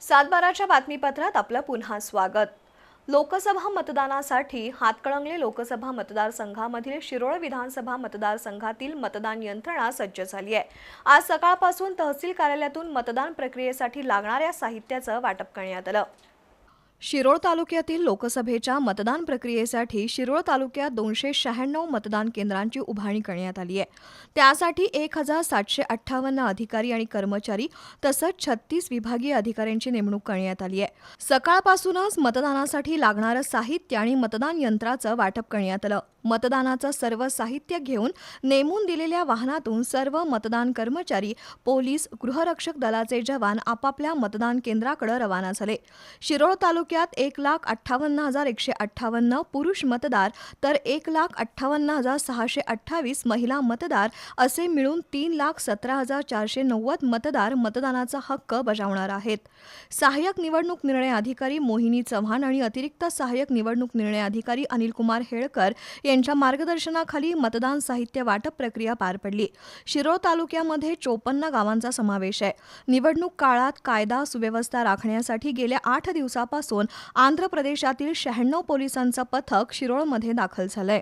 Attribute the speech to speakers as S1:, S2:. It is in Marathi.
S1: सातबाराच्या बातमीपत्रात आपलं पुन्हा स्वागत. लोकसभा मतदानासाठी हातकळंगले लोकसभा मतदारसंघामधील शिरोळ विधानसभा मतदारसंघातील मतदान यंत्रणा सज्ज झाली आहे. आज सकाळपासून तहसील कार्यालयातून मतदान प्रक्रियेसाठी लागणाऱ्या साहित्याचं वाटप करण्यात आलं. शिरोळ तालुक्यातील लोकसभेच्या मतदान प्रक्रियेसाठी शिरोळ तालुक्यात दोनशे शहाण्णव मतदान केंद्रांची उभारणी करण्यात आली आहे. त्यासाठी एक हजार सातशे अठ्ठावन्न अधिकारी आणि कर्मचारी तसंच छत्तीस विभागीय अधिकाऱ्यांची नेमणूक करण्यात आली आहे. सकाळपासूनच मतदानासाठी लागणारं साहित्य आणि मतदान यंत्राचं वाटप करण्यात आलं. मतदानाचं सर्व साहित्य घेऊन नेमून दिलेल्या वाहनातून सर्व मतदान कर्मचारी पोलीस गृहरक्षक दलाचे जवान आपापल्या मतदान केंद्राकडे रवाना झाले. शिरोळ तालुक्यात एक लाख अठ्ठावन्न हजार एकशे अठ्ठावन्न पुरुष मतदार तर एक लाख अठ्ठावन्न हजार सहाशे अठ्ठावीस महिला मतदार असे मिळून तीन लाख सतरा हजार चारशे नव्वद मतदार मतदानाचा हक्क बजावणार आहेत. सहाय्यक निवडणूक निर्णय अधिकारी मोहिनी चव्हाण आणि अतिरिक्त सहाय्यक निवडणूक निर्णय अधिकारी अनिलकुमार हेळकर यांच्या मार्गदर्शनाखाली मतदान साहित्य वाटप प्रक्रिया पार पडली. शिरोळ तालुक्यामध्ये चोपन्न गावांचा समावेश आहे. निवडणूक काळात कायदा सुव्यवस्था राखण्यासाठी गेल्या आठ दिवसापासून आंध्र प्रदेशातील शहाण्णव पोलिसांचं पथक शिरोळमध्ये दाखल झालंय.